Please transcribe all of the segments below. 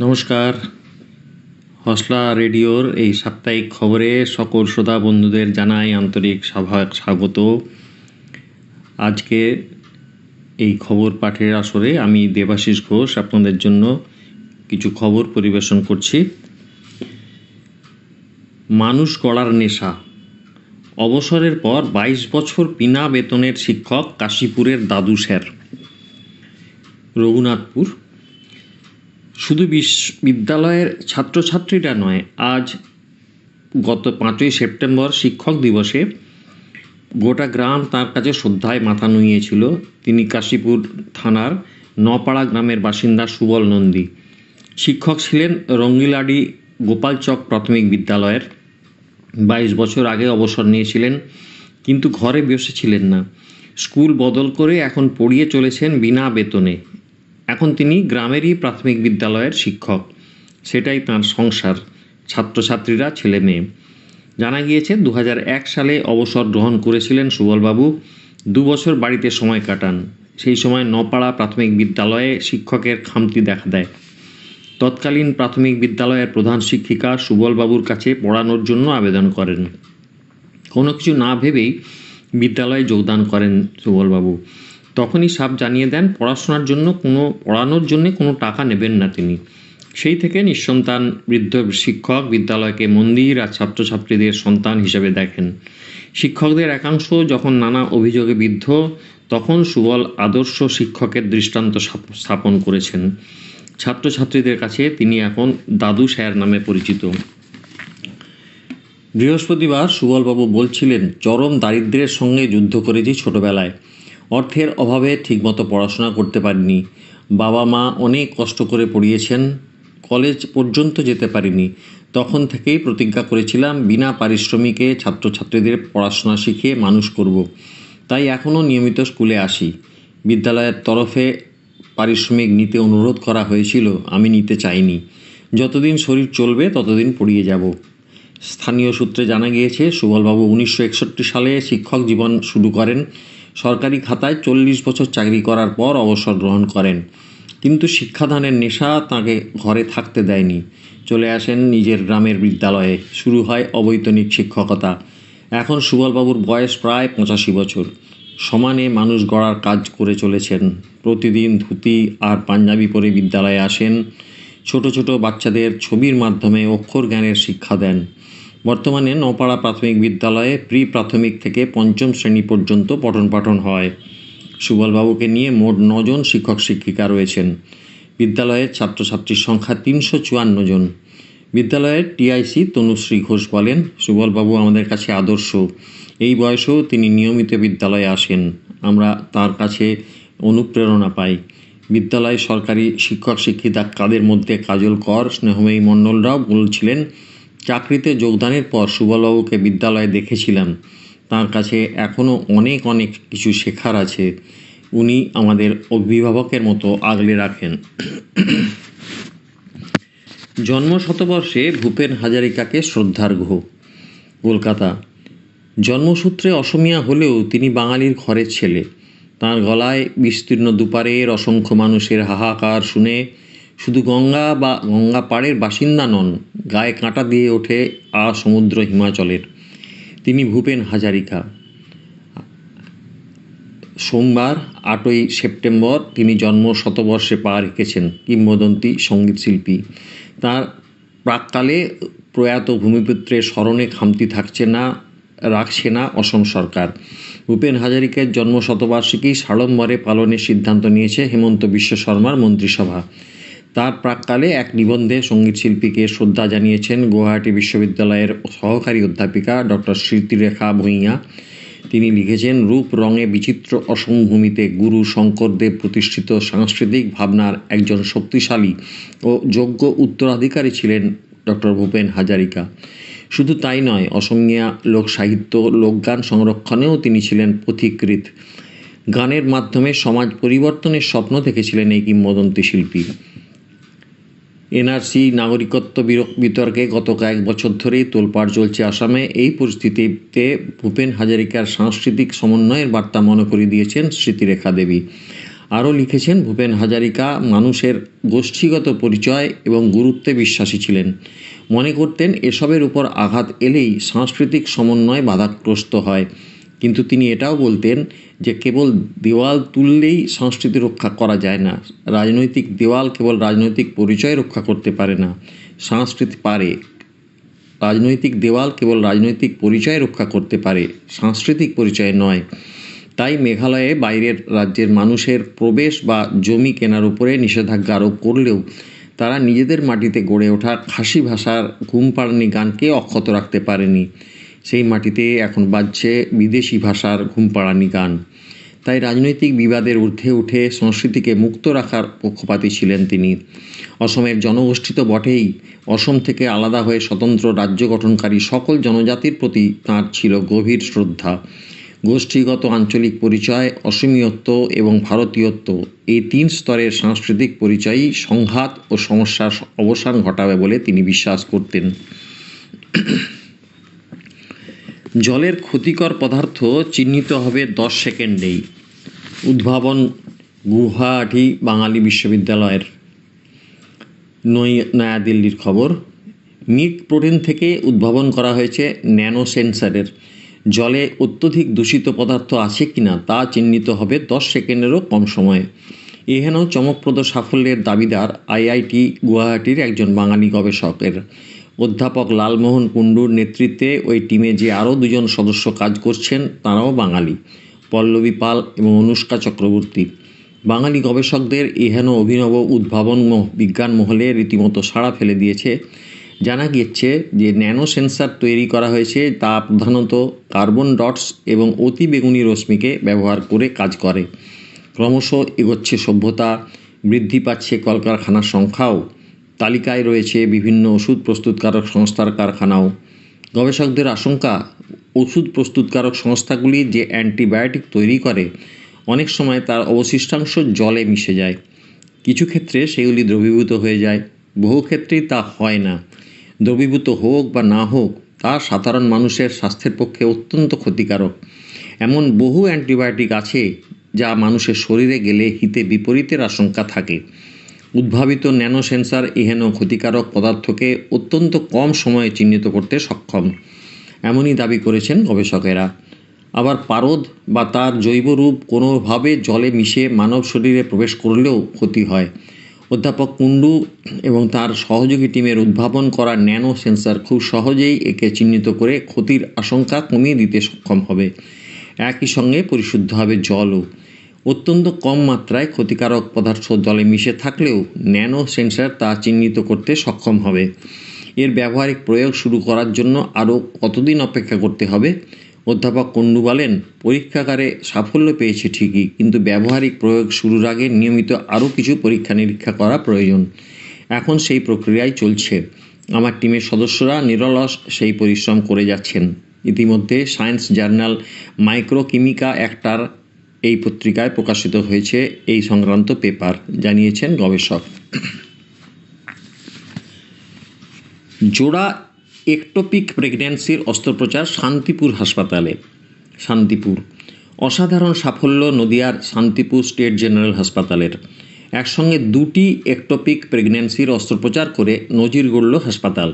নমস্কার। হসলা রেডিওর এই সাপ্তাহিক খবরে সকল শ্রোতা বন্ধুদের জানাই আন্তরিক স্বাগত। আজকে এই খবর পাঠের আসরে আমি দেবাশিস ঘোষ আপনাদের জন্য কিছু খবর পরিবেশন করছি। মানুষ গড়ার নেশা। অবসরের পর বাইশ বছর বিনা বেতনের শিক্ষক কাশীপুরের দাদু স্যার। রঘুনাথপুর শুধু বিদ্যালয়ের ছাত্রছাত্রীরা নয়, আজ গত পাঁচই সেপ্টেম্বর শিক্ষক দিবসে গোটা গ্রাম তার কাছে শ্রদ্ধায় মাথা নুইয়েছিল। তিনি কাশীপুর থানার নপাড়া গ্রামের বাসিন্দা সুবল নন্দী। শিক্ষক ছিলেন রঙ্গিলাডি গোপালচক প্রাথমিক বিদ্যালয়ের। বাইশ বছর আগে অবসর নিয়েছিলেন, কিন্তু ঘরে বসেছিলেন না। স্কুল বদল করে এখন পড়িয়ে চলেছেন বিনা বেতনে। এখন তিনি গ্রামেরই প্রাথমিক বিদ্যালয়ের শিক্ষক। সেটাই তার সংসার। ছাত্রছাত্রীরা ছেলে মেয়ে। জানা গিয়েছে দু হাজার এক সালে অবসর গ্রহণ করেছিলেন সুবলবাবু। দু বছর বাড়িতে সময় কাটান। সেই সময় নপাড়া প্রাথমিক বিদ্যালয়ে শিক্ষকের খামতি দেখা দেয়। তৎকালীন প্রাথমিক বিদ্যালয়ের প্রধান শিক্ষিকা সুবলবাবুর কাছে পড়ানোর জন্য আবেদন করেন। কোনো কিছু না ভেবেই বিদ্যালয়ে যোগদান করেন সুবলবাবু। তখনই সাপ জানিয়ে দেন, পড়াশোনার জন্য কোনো, পড়ানোর জন্য কোনো টাকা নেবেন না তিনি। সেই থেকে নিঃসন্তান বৃদ্ধ শিক্ষক বিদ্যালয়কে মন্দির আর ছাত্রছাত্রীদের সন্তান হিসেবে দেখেন। শিক্ষকদের একাংশ যখন নানা অভিযোগে বিদ্ধ, তখন সুবল আদর্শ শিক্ষকের দৃষ্টান্ত স্থাপন করেছেন। ছাত্রছাত্রীদের কাছে তিনি এখন দাদু স্যার নামে পরিচিত। বৃহস্পতিবার সুবলবাবু বলছিলেন, চরম দারিদ্র্যের সঙ্গে যুদ্ধ করেছি ছোটবেলায়। অর্থের অভাবে ঠিকমতো পড়াশোনা করতে পারিনি। বাবা মা অনেক কষ্ট করে পড়িয়েছেন। কলেজ পর্যন্ত যেতে পারিনি। তখন থেকেই প্রতিজ্ঞা করেছিলাম, বিনা পারিশ্রমিকে ছাত্রছাত্রীদের পড়াশোনা শিখিয়ে মানুষ করব। তাই এখনও নিয়মিত স্কুলে আসি। বিদ্যালয়ের তরফে পারিশ্রমিক নিতে অনুরোধ করা হয়েছিল, আমি নিতে চাইনি। যতদিন শরীর চলবে, ততদিন পড়িয়ে যাব। স্থানীয় সূত্রে জানা গিয়েছে, সুবলবাবু উনিশশো একষট্টি সালে শিক্ষক জীবন শুরু করেন। সরকারি খাতায় চল্লিশ বছর চাকরি করার পর অবসর গ্রহণ করেন। কিন্তু শিক্ষাদানের নেশা তাকে ঘরে থাকতে দেয়নি। চলে আসেন নিজের গ্রামের বিদ্যালয়ে। শুরু হয় অবৈতনিক শিক্ষকতা। এখন সুবলবাবুর বয়স প্রায় পঁচাশি বছর। সমানে মানুষ গড়ার কাজ করে চলেছেন। প্রতিদিন ধুতি আর পাঞ্জাবি পরে বিদ্যালয়ে আসেন। ছোট ছোট বাচ্চাদের ছবির মাধ্যমে অক্ষর জ্ঞানের শিক্ষা দেন। বর্তমানে নপাড়া প্রাথমিক বিদ্যালয়ে প্রি প্রাথমিক থেকে পঞ্চম শ্রেণি পর্যন্ত পঠন পাঠন হয়। সুবলবাবুকে নিয়ে মোট নজন শিক্ষক শিক্ষিকা রয়েছেন। বিদ্যালয়ের ছাত্রছাত্রীর সংখ্যা তিনশো চুয়ান্ন জন। বিদ্যালয়ের টিআইসি তনুশ্রী ঘোষ বলেন, সুবলবাবু আমাদের কাছে আদর্শ। এই বয়সেও তিনি নিয়মিত বিদ্যালয়ে আসেন। আমরা তার কাছে অনুপ্রেরণা পাই। বিদ্যালয়ে সরকারি শিক্ষক শিক্ষিকা কাদের মধ্যে কাজল কর, স্নেহময়ী মণ্ডলরাও বলছিলেন চাকরিতে যোগদানের পর সুবলবাবুকে বিদ্যালয়ে দেখেছিলাম। তার কাছে এখনও অনেক অনেক কিছু শেখার আছে। উনি আমাদের অভিভাবকের মতো আগলে রাখেন। জন্ম শতবর্ষে ভূপেন হাজারিকাকে শ্রদ্ধার্ঘ্য কলকাতা। জন্মসূত্রে অসমিয়া হলেও তিনি বাঙালির ঘরের ছেলে। তার গলায় বিস্তীর্ণ দুপারের অসংখ্য মানুষের হাহাকার শুনে শুধু গঙ্গা বা গঙ্গা পাড়ের বাসিন্দা নন গায়ে কাঁটা দিয়ে ওঠে আ সমুদ্র হিমাচলের। তিনি ভূপেন হাজারিকা। সোমবার, আটই সেপ্টেম্বর তিনি জন্ম শতবর্ষে পা রেখেছেন কিংবদন্তি সঙ্গীতশিল্পী তাঁর প্রাককালে প্রয়াত ভূমিপুত্রের স্মরণে খামতি থাকছে না, রাখছে না অসম সরকার। ভূপেন হাজারিকের জন্ম শতবার্ষিকী সাড়ম্বরে পালনের সিদ্ধান্ত নিয়েছে হেমন্ত বিশ্ব শর্মার মন্ত্রিসভা। তার প্রাককালে এক নিবন্ধে সঙ্গীতশিল্পীকে শ্রদ্ধা জানিয়েছেন গুয়াহাটি বিশ্ববিদ্যালয়ের সহকারী অধ্যাপিকা ডক্টর স্মৃতিরেখা ভূঁইয়া। তিনি লিখেছেন, রূপ রঙে বিচিত্র অসমভূমিতে গুরু শঙ্করদেব প্রতিষ্ঠিত সাংস্কৃতিক ভাবনার একজন শক্তিশালী ও যোগ্য উত্তরাধিকারী ছিলেন ডক্টর ভূপেন হাজারিকা। শুধু তাই নয়, অসমিয়া লোকসাহিত্য লোকগান সংরক্ষণেও তিনি ছিলেন পথিকৃত গানের মাধ্যমে সমাজ পরিবর্তনের স্বপ্ন দেখেছিলেন এই কিংবদন্তি শিল্পী। এনআরসি নাগরিকত্ব বিতর্কে গত কয়েক বছর ধরেই তোলপাড় চলছে আসামে। এই পরিস্থিতিতে ভূপেন হাজারিকার সাংস্কৃতিক সমন্বয়ের বার্তা মনে করিয়ে দিয়েছেন স্মৃতিরেখা দেবী। আরও লিখেছেন, ভূপেন হাজারিকা মানুষের গোষ্ঠীগত পরিচয় এবং গুরুত্বে বিশ্বাসী ছিলেন। মনে করতেন, এসবের উপর আঘাত এলেই সাংস্কৃতিক সমন্বয় বাধাগ্রস্ত হয়। কিন্তু তিনি এটাও বলতেন যে কেবল দেওয়াল তুললেই সংস্কৃতি রক্ষা করা যায় না। রাজনৈতিক দেওয়াল কেবল রাজনৈতিক পরিচয় রক্ষা করতে পারে না, সংস্কৃতি পারে। রাজনৈতিক দেওয়াল কেবল রাজনৈতিক পরিচয় রক্ষা করতে পারে, সাংস্কৃতিক পরিচয় নয়। তাই মেঘালয়ে বাইরের রাজ্যের মানুষের প্রবেশ বা জমি কেনার উপরে নিষেধাজ্ঞা আরোপ করলেও তারা নিজেদের মাটিতে গড়ে ওঠা খাসি ভাষার ঘুমপাড়ানি গানকে অক্ষত রাখতে পারেনি। সেই মাটিতে এখন বাজছে বিদেশি ভাষার ঘুমপাড়ানি গান। তাই রাজনৈতিক বিবাদের ঊর্ধ্বে উঠে সংস্কৃতিকে মুক্ত রাখার পক্ষপাতী ছিলেন তিনি। অসমের জনগোষ্ঠী তো বটেই। অসম থেকে আলাদা হয়ে স্বতন্ত্র রাজ্য গঠনকারী সকল জনজাতির প্রতি তাঁর ছিল গভীর শ্রদ্ধা। গোষ্ঠীগত আঞ্চলিক পরিচয়, অসমীয়ত্ব এবং ভারতীয়ত্ব এই তিন স্তরের সাংস্কৃতিক পরিচয়ই সংঘাত ও সমস্যার অবসান ঘটাবে বলে তিনি বিশ্বাস করতেন। জলের ক্ষতিকর পদার্থ চিহ্নিত হবে দশ সেকেন্ডেই। উদ্ভাবন গুয়াহাটি বাঙালি বিশ্ববিদ্যালয়ের নই নয়াদিল্লির খবর। মিল্ক প্রোটিন থেকে উদ্ভাবন করা হয়েছে ন্যানো সেন্সারের জলে অত্যধিক দূষিত পদার্থ আছে কিনা তা চিহ্নিত হবে দশ সেকেন্ডেরও কম সময়ে। এহেন চমকপ্রদ সাফল্যের দাবিদার আইআইটি গুয়াহাটির একজন বাঙালি গবেষকের। অধ্যাপক লালমোহন কুণ্ডুর নেতৃত্বে ওই টিমে যে আরও দুজন সদস্য কাজ করছেন, তাঁরাও বাঙালি, পল্লবী পাল এবং অনুষ্কা চক্রবর্তী। বাঙালি গবেষকদের এহেন অভিনব উদ্ভাবন বিজ্ঞান মহলে রীতিমতো সাড়া ফেলে দিয়েছে। জানা গিয়েছে যে ন্যানো সেন্সার তৈরি করা হয়েছে, তা প্রধানত কার্বন ডটস এবং অতি বেগুনি রশ্মিকে ব্যবহার করে কাজ করে। ক্রমশ এগোচ্ছে সভ্যতা, বৃদ্ধি পাচ্ছে কলকারখানার সংখ্যাও। তালিকায় রয়েছে বিভিন্ন ওষুধ প্রস্তুতকারক সংস্থার কারখানাও। গবেষকদের আশঙ্কা, ওষুধ প্রস্তুতকারক সংস্থাগুলি যে অ্যান্টিবায়োটিক তৈরি করে, অনেক সময় তার অবশিষ্টাংশ জলে মিশে যায়। কিছু ক্ষেত্রে সেগুলি দ্রবীভূত হয়ে যায়, বহু ক্ষেত্রেই তা হয় না। দ্রবীভূত হোক বা না হোক, তা সাধারণ মানুষের স্বাস্থ্যের পক্ষে অত্যন্ত ক্ষতিকারক। এমন বহু অ্যান্টিবায়োটিক আছে যা মানুষের শরীরে গেলে হিতে বিপরীতের আশঙ্কা থাকে। উদ্ভাবিত ন্যানো সেন্সার এহেন ক্ষতিকারক পদার্থকে অত্যন্ত কম সময়ে চিহ্নিত করতে সক্ষম। এমনই দাবি করেছেন গবেষকেরা। আবার পারদ বা তার জৈব রূপ কোনোভাবে জলে মিশে মানব শরীরে প্রবেশ করলেও ক্ষতি হয়। অধ্যাপক কুণ্ডু এবং তার সহযোগী টিমের উদ্ভাবন করা ন্যানো সেন্সার খুব সহজেই একে চিহ্নিত করে ক্ষতির আশঙ্কা কমিয়ে দিতে সক্ষম হবে। একই সঙ্গে পরিশুদ্ধ হবে জলও। অত্যন্ত কম মাত্রায় ক্ষতিকারক পদার্থ জলে মিশে থাকলেও ন্যানো সেন্সার তা চিহ্নিত করতে সক্ষম হবে। এর ব্যবহারিক প্রয়োগ শুরু করার জন্য আরও কতদিন অপেক্ষা করতে হবে? অধ্যাপক কুণ্ডু বলেন, পরীক্ষাগারে সাফল্য পেয়েছে ঠিকই, কিন্তু ব্যবহারিক প্রয়োগ শুরুর আগে নিয়মিত আরও কিছু পরীক্ষা নিরীক্ষা করা প্রয়োজন। এখন সেই প্রক্রিয়াই চলছে। আমার টিমের সদস্যরা নিরলস সেই পরিশ্রম করে যাচ্ছেন। ইতিমধ্যে সায়েন্স জার্নাল মাইক্রোকিমিকা একটার এই পত্রিকায় প্রকাশিত হয়েছে এই সংক্রান্ত পেপার, জানিয়েছেন গবেষক। জোড়া একটোপিক প্রেগন্যান্সির অস্ত্রোপচার শান্তিপুর হাসপাতালে। শান্তিপুর। অসাধারণ সাফল্য নদিয়ার শান্তিপুর স্টেট জেনারেল হাসপাতালের। একসঙ্গে দুটি একটোপিক প্রেগন্যান্সির অস্ত্রোপচার করে নজির গড়ল হাসপাতাল।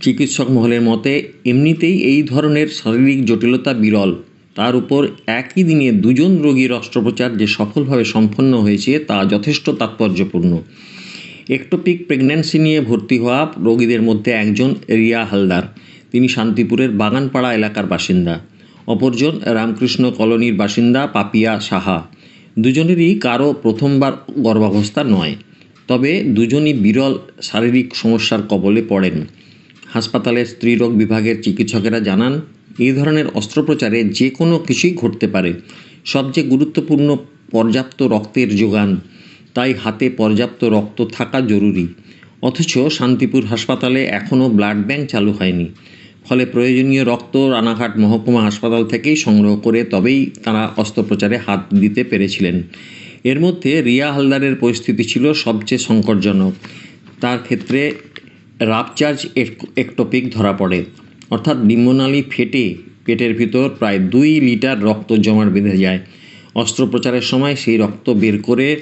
চিকিৎসক মহলের মতে, এমনিতেই এই ধরনের শারীরিক জটিলতা বিরল। তার উপর একই দিনে দুজন রোগীর অস্ত্রোপচার যে সফলভাবে সম্পন্ন হয়েছে তা যথেষ্ট তাৎপর্যপূর্ণ। একটোপিক প্রেগন্যান্সি নিয়ে ভর্তি হওয়া রোগীদের মধ্যে একজন রিয়া হালদার। তিনি শান্তিপুরের বাগানপাড়া এলাকার বাসিন্দা। অপরজন রামকৃষ্ণ কলোনির বাসিন্দা পাপিয়া সাহা। দুজনেরই কারও প্রথমবার গর্ভাবস্থা নয়। তবে দুজনই বিরল শারীরিক সমস্যার কবলে পড়েন। হাসপাতালের স্ত্রীরোগ বিভাগের চিকিৎসকেরা জানান, এই ধরনের অস্ত্রোপচারে যে কোনো কিছুই ঘটতে পারে। সবচেয়ে গুরুত্বপূর্ণ পর্যাপ্ত রক্তের যোগান। তাই হাতে পর্যাপ্ত রক্ত থাকা জরুরি। অথচ শান্তিপুর হাসপাতালে এখনও ব্লাড ব্যাংক চালু হয়নি। ফলে প্রয়োজনীয় রক্ত রানাঘাট মহকুমা হাসপাতাল থেকেই সংগ্রহ করে তবেই তারা অস্ত্রোপচারে হাত দিতে পেরেছিলেন। এর মধ্যে রিয়া হালদারের পরিস্থিতি ছিল সবচেয়ে সংকটজনক। তার ক্ষেত্রে রাপচার্জ একটোপিক ধরা পড়ে। অর্থাৎ নিম্ননালী ফেটে পেটের ভিতর প্রায় দুই লিটার রক্ত জমাট বেঁধে যায়। অস্ত্রোপচারের সময় সেই রক্ত বের করে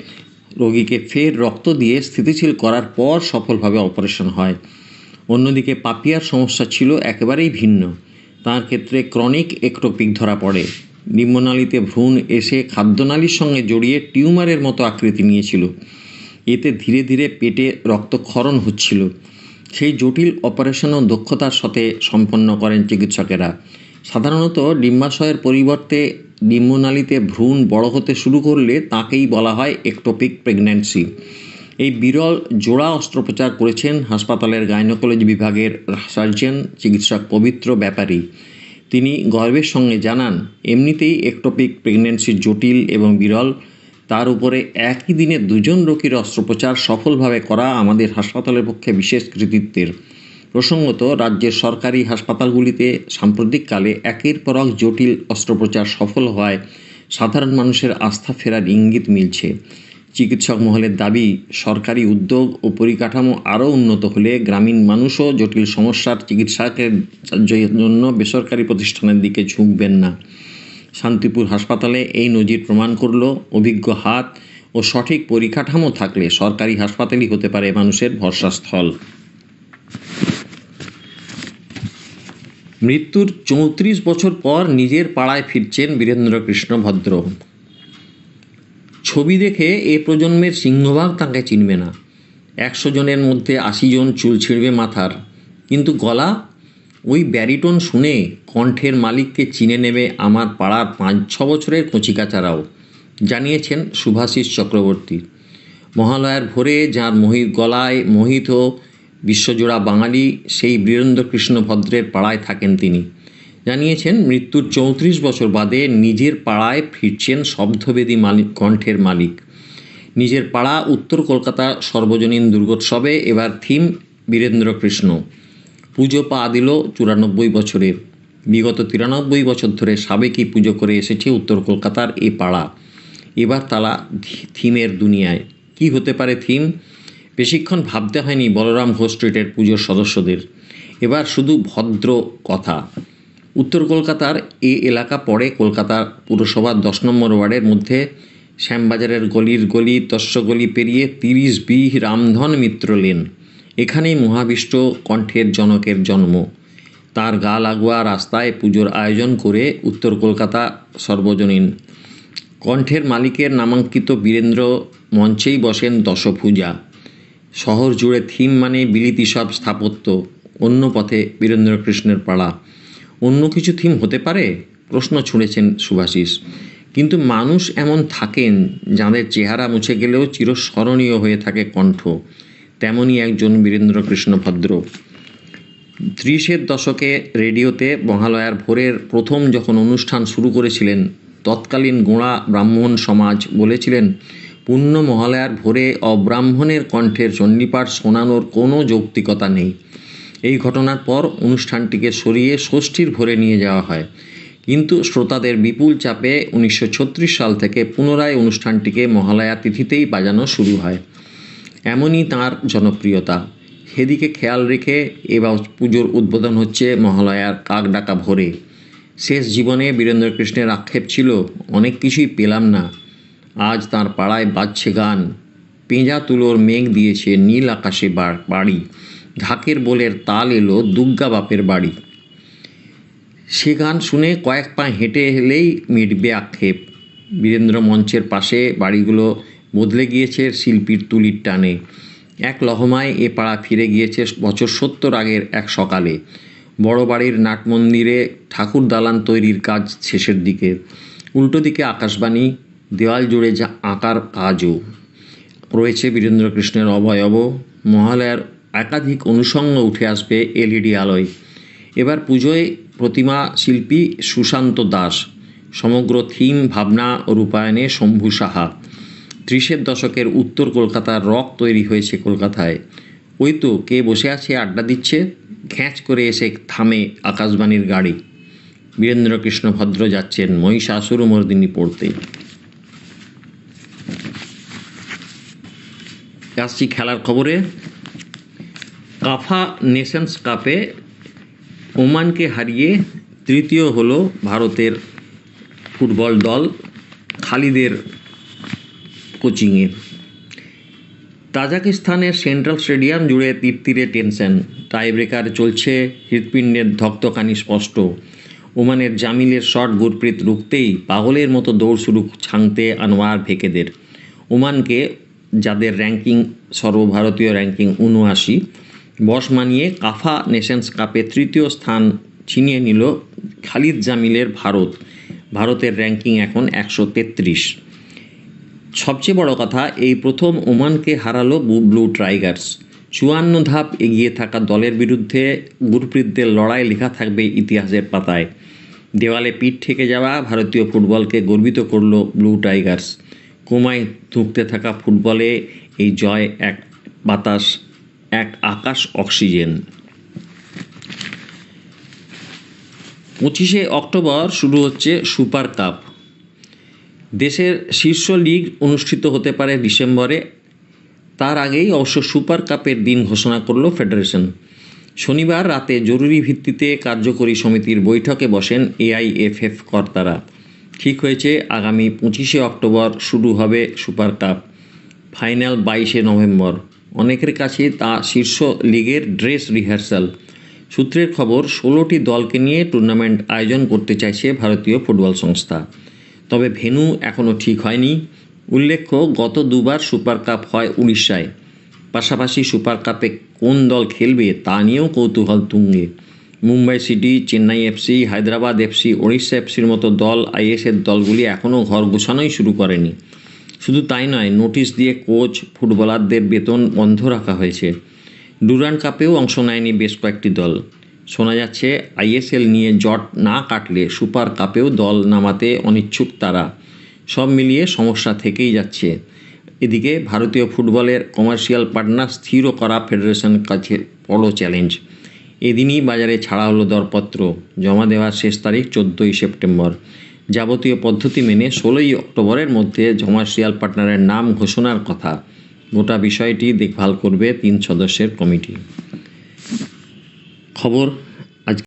রোগীকে ফের রক্ত দিয়ে স্থিতিশীল করার পর সফলভাবে অপারেশন হয়। অন্যদিকে পাপিয়ার সমস্যা ছিল একেবারেই ভিন্ন। তার ক্ষেত্রে ক্রনিক একটোপিক ধরা পড়ে। নিম্ননালীতে ভ্রূণ এসে খাদ্যনালীর সঙ্গে জড়িয়ে টিউমারের মতো আকৃতি নিয়েছিল। এতে ধীরে ধীরে পেটে রক্তক্ষরণ হচ্ছিল। সেই জটিল অপারেশনও দক্ষতার সাথে সম্পন্ন করেন চিকিৎসকেরা। সাধারণত ডিম্বাশয়ের পরিবর্তে নিম্ননালীতে ভ্রূণ বড় হতে শুরু করলে তাকেই বলা হয় একটোপিক প্রেগন্যান্সি এই বিরল জোড়া অস্ত্রোপচার করেছেন হাসপাতালের গাইনোকোলজি বিভাগের সার্জন, চিকিৎসক, পবিত্র ব্যাপারী। তিনি গর্বের সঙ্গে জানান, এমনিতেই একটোপিক প্রেগন্যান্সি জটিল এবং বিরল। তার উপরে একই দিনে দুজন রোগীর অস্ত্রোপচার সফলভাবে করা আমাদের হাসপাতালের পক্ষে বিশেষ কৃতিত্বের। প্রসঙ্গত, রাজ্যের সরকারি হাসপাতালগুলিতে সাম্প্রতিককালে একের পর এক জটিল অস্ত্রোপচার সফল হওয়ায় সাধারণ মানুষের আস্থা ফেরার ইঙ্গিত মিলছে। চিকিৎসক মহলের দাবি, সরকারি উদ্যোগ ও পরিকাঠামো আরও উন্নত হলে গ্রামীণ মানুষও জটিল সমস্যার চিকিৎসাকে জন্য বেসরকারি প্রতিষ্ঠানের দিকে ঝুঁকবেন না। শান্তিপুর হাসপাতালে এই নজির প্রমাণ করল অভিজ্ঞ হাত ও সঠিক পরিকাঠামো থাকলে সরকারি হাসপাতালই হতে পারে মানুষের ভরসাস্থল। মৃত্যুর চৌত্রিশ বছর পর নিজের পাড়ায় ফিরছেন বীরেন্দ্রকৃষ্ণ ভদ্র। ছবি দেখে এ প্রজন্মের সিংহভাগ তাকে চিনবে না। একশো জনের মধ্যে আশি জন চুল ছিঁড়বে মাথার, কিন্তু গলা ওই ব্যারিটোন শুনে কণ্ঠের মালিককে চিনে নেবে আমার পাড়ার পাঁচ, ছ বছরের কচিকাচারাও, জানিয়েছেন সুভাষিস চক্রবর্তী। মহালয়ার ভোরে যার মোহিত গলায় মোহিত বিশ্বজোড়া বাঙালি, সেই বীরেন্দ্রকৃষ্ণ ভদ্রের পাড়ায় থাকেন তিনি। জানিয়েছেন মৃত্যুর চৌত্রিশ বছর বাদে নিজের পাড়ায় ফিরছেন শব্দবেদী মালিক কণ্ঠের মালিক। নিজের পাড়া উত্তর কলকাতা সর্বজনীন দুর্গোৎসবে এবার থিম বীরেন্দ্রকৃষ্ণ। পুজো পা দিল চুরানব্বই বছরের। বিগত তিরানব্বই বছর ধরে সাবেকি পুজো করে এসেছে উত্তর কলকাতার এ পাড়া। এবার তারা থিমের দুনিয়ায়। কি হতে পারে থিম? বেশিক্ষণ ভাবতে হয়নি বলরাম ঘোষ স্ট্রিটের পুজোর সদস্যদের। এবার শুধু ভদ্র কথা। উত্তর কলকাতার এ এলাকা পড়ে কলকাতার পুরসভার দশ নম্বর ওয়ার্ডের মধ্যে। শ্যামবাজারের গলির গলি তস্যগলি পেরিয়ে তিরিশ বি রামধন মিত্র লেন। এখানেই মহাবিষ্ট কণ্ঠের জনকের জন্ম। তার গা লাগোয়া রাস্তায় পুজোর আয়োজন করে উত্তর কলকাতা সর্বজনীন। কণ্ঠের মালিকের নামাঙ্কিত বীরেন্দ্র মঞ্চেই বসেন দশভূজা শহর জুড়ে থিম মানে বিলিতি সব স্থাপত্য। অন্য পথে বীরেন্দ্রকৃষ্ণের পাড়া অন্য কিছু থিম হতে পারে? প্রশ্ন ছুঁড়েছেন সুভাষিস। কিন্তু মানুষ এমন থাকেন যাদের চেহারা মুছে গেলেও চিরস্মরণীয় হয়ে থাকে কণ্ঠ। তেমনই একজন বীরেন্দ্রকৃষ্ণ ভদ্র। ত্রিশের দশকে রেডিওতে মহালয়ার ভোরের প্রথম যখন অনুষ্ঠান শুরু করেছিলেন, তৎকালীন গোঁড়া ব্রাহ্মণ সমাজ বলেছিলেন পূর্ণ মহালয়ার ভোরে অব্রাহ্মণের কণ্ঠের চণ্ডীপাঠ শোনানোর কোনো যৌক্তিকতা নেই। এই ঘটনার পর অনুষ্ঠানটিকে সরিয়ে ষষ্ঠীর ভোরে নিয়ে যাওয়া হয়। কিন্তু শ্রোতাদের বিপুল চাপে উনিশশো ছত্রিশ সাল থেকে পুনরায় অনুষ্ঠানটিকে মহালয়া তিথিতেই বাজানো শুরু হয়। এমনই তার জনপ্রিয়তা। সেদিকে খেয়াল রেখে এবার পুজোর উদ্বোধন হচ্ছে মহালয়ার কাক ডাকা ভোরে। শেষ জীবনে বীরেন্দ্রকৃষ্ণের আক্ষেপ ছিল, অনেক কিছুই পেলাম না। আজ তার পাড়ায় বাজছে গান। পেঁজা তুলোর মেঘ দিয়েছে নীল আকাশে বাড়ি। ঢাকের বোলের তাল এলো দুর্গা বাপের বাড়ি। সে গান শুনে কয়েক পা হেঁটে এলেই মিটবে আক্ষেপ। বীরেন্দ্র মঞ্চের পাশে বাড়িগুলো বদলে গিয়েছে শিল্পীর তুলির টানে। এক লহমায় এ পাড়া ফিরে গিয়েছে বছর সত্তর আগের এক সকালে। বড় বাড়ির নাটমন্দিরে ঠাকুর দালান তৈরির কাজ শেষের দিকে। উল্টো দিকে আকাশবাণী, দেওয়াল জুড়ে যা আঁকার কাজও। রয়েছে বীরেন্দ্রকৃষ্ণের অবয়ব। মহালয়ার একাধিক অনুষঙ্গ উঠে আসবে এলইডি আলোয়। এবার পুজোয় প্রতিমা শিল্পী সুশান্ত দাস। সমগ্র থিম ভাবনা রূপায়ণে শম্ভু সাহা। ত্রিশের দশকের উত্তর কলকাতার রক তৈরি হয়েছে কলকাতায়। ওই তো কে বসে আছে আড্ডা দিচ্ছে, ঘ্যাঁচ করে এসে থামে আকাশবাণীর গাড়ি। বীরেন্দ্রকৃষ্ণ ভদ্র যাচ্ছেন মহিষাসুর মর্দিনী পড়তে। আসছি খেলার খবরে। কাফা নেশনস কাপে ওমানকে হারিয়ে তৃতীয় হলো ভারতের ফুটবল দল খালিদের কোচিংয়ে। তাজাকিস্তানের সেন্ট্রাল স্টেডিয়াম জুড়ে তীর টেনশন। টাইব্রেকার চলছে, হৃৎপিণ্ডের ধক্তকানি স্পষ্ট। ওমানের জামিলের শট গুরপ্রীত রুখতেই পাগলের মতো দৌড় শুরু ছাংতে আনোয়ার ভেকেদের। ওমানকে, যাদের র্যাঙ্কিং, সর্বভারতীয় র্যাঙ্কিং উনআশি বস মানিয়ে কাফা নেশনস কাপে তৃতীয় স্থান ছিনিয়ে নিল খালিদ জামিলের ভারত। ভারতের র্যাঙ্কিং এখন একশো তেত্রিশ। সবচেয়ে বড় কথা, এই প্রথম ওমানকে হারালো ব্লু টাইগার্স। চুয়ান্ন ধাপ এগিয়ে থাকা দলের বিরুদ্ধে গুরপ্রীতদের লড়াই লেখা থাকবে ইতিহাসের পাতায়। দেওয়ালে পিঠ থেকে যাওয়া ভারতীয় ফুটবলকে গর্বিত করল ব্লু টাইগার্স। কোমায় ধুঁকতে থাকা ফুটবলে এই জয় এক বাতাস, এক আকাশ অক্সিজেন। পঁচিশে অক্টোবর শুরু হচ্ছে সুপার কাপ। দেশের শীর্ষ লিগ অনুষ্ঠিত হতে পারে ডিসেম্বরে। তার আগেই অবশ্য সুপার কাপের দিন ঘোষণা করল ফেডারেশন। শনিবার রাতে জরুরি ভিত্তিতে কার্যকরী সমিতির বৈঠকে বসেন এআইএফএফ কর্তারা। ঠিক হয়েছে, আগামী পঁচিশে অক্টোবর শুরু হবে সুপার কাপ, ফাইনাল বাইশে নভেম্বর। অনেকের কাছে তা শীর্ষ লিগের ড্রেস রিহার্সাল। সূত্রের খবর, ষোলোটি দলকে নিয়ে টুর্নামেন্ট আয়োজন করতে চাইছে ভারতীয় ফুটবল সংস্থা। তবে ভেন্যু এখনও ঠিক হয়নি। উল্লেখ্য, গত দুবার সুপার কাপ হয় উড়িষ্যায়। পাশাপাশি সুপার কাপে কোন দল খেলবে তা নিয়েও কৌতূহল তুঙ্গে। Mumbai City, Chennai FC, Hyderabad FC, Odisha এফসির মতো দল আইএসের দলগুলি এখনও ঘর গোছানোই শুরু করেনি। শুধু তাই নয়, নোটিশ দিয়ে কোচ, ফুটবলারদের বেতন বন্ধ রাখা হয়েছে। ডুরান্ড কাপেও অংশ নেয়নি বেশ কয়েকটি দল। শোনা যাচ্ছে, আইএসএল নিয়ে জট না কাটলে সুপার কাপেও দল নামাতে অনিচ্ছুক তারা। সব মিলিয়ে সমস্যা থেকেই যাচ্ছে। এদিকে ভারতীয় ফুটবলের কমার্শিয়াল পার্টনার স্থির করা ফেডারেশন কাছে বড় চ্যালেঞ্জ। এদিনই বাজারে ছাড়া হলো দরপত্র। জমা দেওয়ার শেষ তারিখ চোদ্দোই সেপ্টেম্বর। যাবতীয় পদ্ধতি মেনে ষোলোই অক্টোবরের মধ্যে কমার্শিয়াল পার্টনারের নাম ঘোষণার কথা। গোটা বিষয়টি দেখভাল করবে তিন সদস্যের কমিটি। খবর